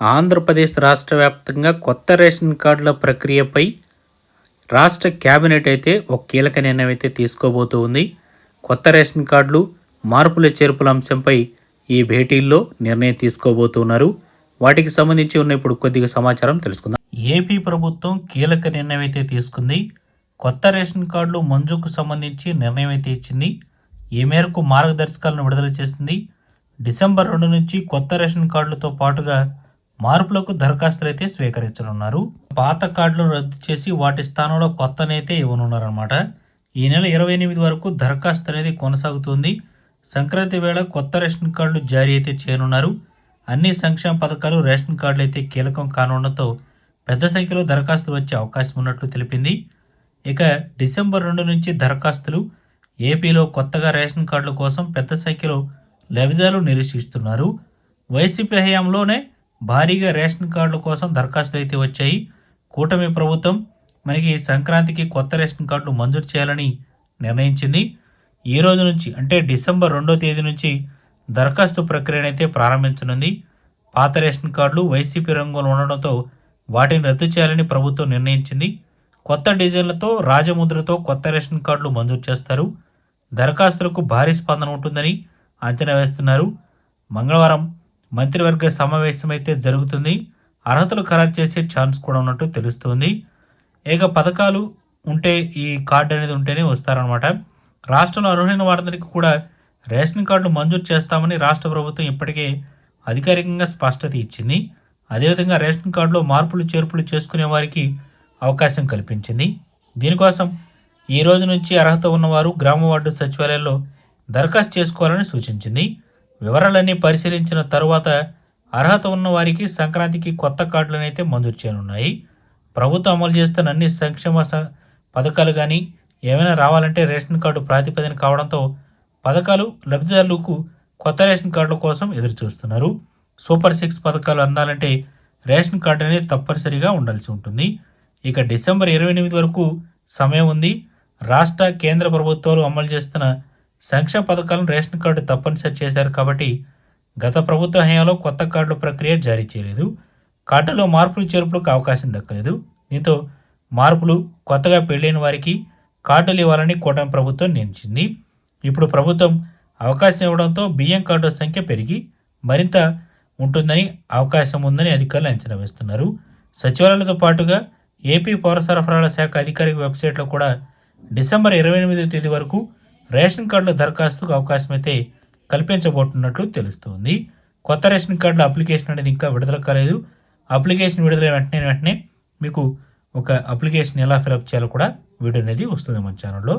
ఆంధ్రప్రదేశ్ రాష్ట్ర వ్యాప్తంగా కొత్త రేషన్ కార్డుల ప్రక్రియపై రాష్ట్ర కేబినెట్ అయితే ఒక కీలక నిర్ణయం అయితే తీసుకోబోతూ ఉంది కొత్త రేషన్ కార్డులు మార్పుల చేర్పుల అంశంపై ఈ భేటీల్లో నిర్ణయం తీసుకోబోతున్నారు. వాటికి సంబంధించి ఉన్న ఇప్పుడు కొద్దిగా సమాచారం తెలుసుకుందాం. ఏపీ ప్రభుత్వం కీలక నిర్ణయం అయితే తీసుకుంది. కొత్త రేషన్ కార్డులు మంజుకు సంబంధించి నిర్ణయం అయితే ఇచ్చింది. ఈ మేరకు మార్గదర్శకాలను విడుదల చేసింది. డిసెంబర్ రెండు నుంచి కొత్త రేషన్ కార్డులతో పాటుగా మార్పులకు దరఖాస్తులు అయితే స్వీకరించనున్నారు. పాత కార్డులను రద్దు చేసి వాటి స్థానంలో కొత్తనైతే ఇవ్వనున్నారనమాట ఈ నెల ఇరవై ఎనిమిది వరకు దరఖాస్తు అనేది కొనసాగుతుంది. సంక్రాంతి వేళ కొత్త రేషన్ కార్డులు జారీ అయితే చేయనున్నారు. అన్ని సంక్షేమ పథకాలు రేషన్ కార్డులు అయితే కీలకం కానుండటంతో పెద్ద సంఖ్యలో దరఖాస్తులు వచ్చే అవకాశం ఉన్నట్లు తెలిపింది. ఇక డిసెంబర్ రెండు నుంచి దరఖాస్తులు ఏపీలో కొత్తగా రేషన్ కార్డుల కోసం పెద్ద సంఖ్యలో లబ్ధిదారులు నిరీక్షిస్తున్నారు. వైసీపీ హయాంలోనే భారీగా రేషన్ కార్డుల కోసం దరఖాస్తులు అయితే వచ్చాయి. కూటమి ప్రభుత్వం మనకి సంక్రాంతికి కొత్త రేషన్ కార్డులు మంజూరు చేయాలని నిర్ణయించింది. ఈ రోజు నుంచి అంటే డిసెంబర్ రెండో తేదీ నుంచి దరఖాస్తు ప్రక్రియనైతే ప్రారంభించనుంది. పాత రేషన్ కార్డులు వైసీపీ రంగంలో ఉండడంతో వాటిని రద్దు చేయాలని ప్రభుత్వం నిర్ణయించింది. కొత్త డిజైన్లతో రాజముద్రతో కొత్త రేషన్ కార్డులు మంజూరు చేస్తారు. దరఖాస్తులకు భారీ స్పందన ఉంటుందని అంచనా వేస్తున్నారు. మంగళవారం మంత్రివర్గ సమావేశం అయితే జరుగుతుంది. అర్హతలు ఖరారు చేసే ఛాన్స్ కూడా ఉన్నట్టు తెలుస్తుంది. ఏక పథకాలు ఉంటే ఈ కార్డు అనేది ఉంటేనే వస్తారనమాట రాష్ట్రంలో అర్హులైన వారందరికీ కూడా రేషన్ కార్డులు మంజూరు చేస్తామని రాష్ట్ర ప్రభుత్వం ఇప్పటికే అధికారికంగా స్పష్టత ఇచ్చింది. అదేవిధంగా రేషన్ కార్డులో మార్పులు చేర్పులు చేసుకునే వారికి అవకాశం కల్పించింది. దీనికోసం ఈ రోజు నుంచి అర్హత ఉన్నవారు గ్రామ వార్డు సచివాలయాల్లో దరఖాస్తు చేసుకోవాలని సూచించింది. వివరాలన్నీ పరిశీలించిన తరువాత అర్హత ఉన్న వారికి సంక్రాంతికి కొత్త కార్డులనైతే మంజూరు చేయనున్నాయి. ప్రభుత్వం అమలు చేస్తున్న అన్ని సంక్షేమ స- పథకాలు కానీ ఏమైనా రావాలంటే రేషన్ కార్డు ప్రాతిపదిన కావడంతో పథకాలు లబ్ధిదారులకు కొత్త రేషన్ కార్డుల కోసం ఎదురు చూస్తున్నారు సూపర్ సిక్స్ పథకాలు అందాలంటే రేషన్ కార్డు అనేది తప్పనిసరిగా ఉండాల్సి ఉంటుంది. ఇక డిసెంబర్ ఇరవై ఎనిమిది వరకు సమయం ఉంది. రాష్ట్ర కేంద్ర ప్రభుత్వాలు అమలు చేస్తున్న సంక్షేమ పథకాలను రేషన్ కార్డు తప్పనిసరి చేశారు కాబట్టి గత ప్రభుత్వ హయాంలో కొత్త కార్డుల ప్రక్రియ జారీ చేయలేదు. కార్డులో మార్పులు చేర్పులకు అవకాశం దక్కలేదు. దీంతో మార్పులు కొత్తగా పెళ్ళైన వారికి కార్డులు ఇవ్వాలని కూటమి ప్రభుత్వం నిర్ణయించింది. ఇప్పుడు ప్రభుత్వం అవకాశం ఇవ్వడంతో బియ్యం కార్డుల సంఖ్య పెరిగి మరింత ఉంటుందని అవకాశం ఉందని అధికారులు అంచనా వేస్తున్నారు. సచివాలయాలతో పాటుగా ఏపీ పౌర సరఫరాల శాఖ అధికారిక వెబ్సైట్లో కూడా డిసెంబర్ ఇరవై ఎనిమిదో తేదీ వరకు రేషన్ కార్డుల దరఖాస్తుకు అవకాశం అయితే కల్పించబోతున్నట్లు తెలుస్తోంది. కొత్త రేషన్ కార్డుల అప్లికేషన్ అనేది ఇంకా విడుదల కాలేదు. అప్లికేషన్ విడుదల వెంటనే వెంటనే మీకు ఒక అప్లికేషన్ ఎలా ఫిలప్ చేయాలో కూడా వీడియో అనేది వస్తుంది మన ఛానల్లో.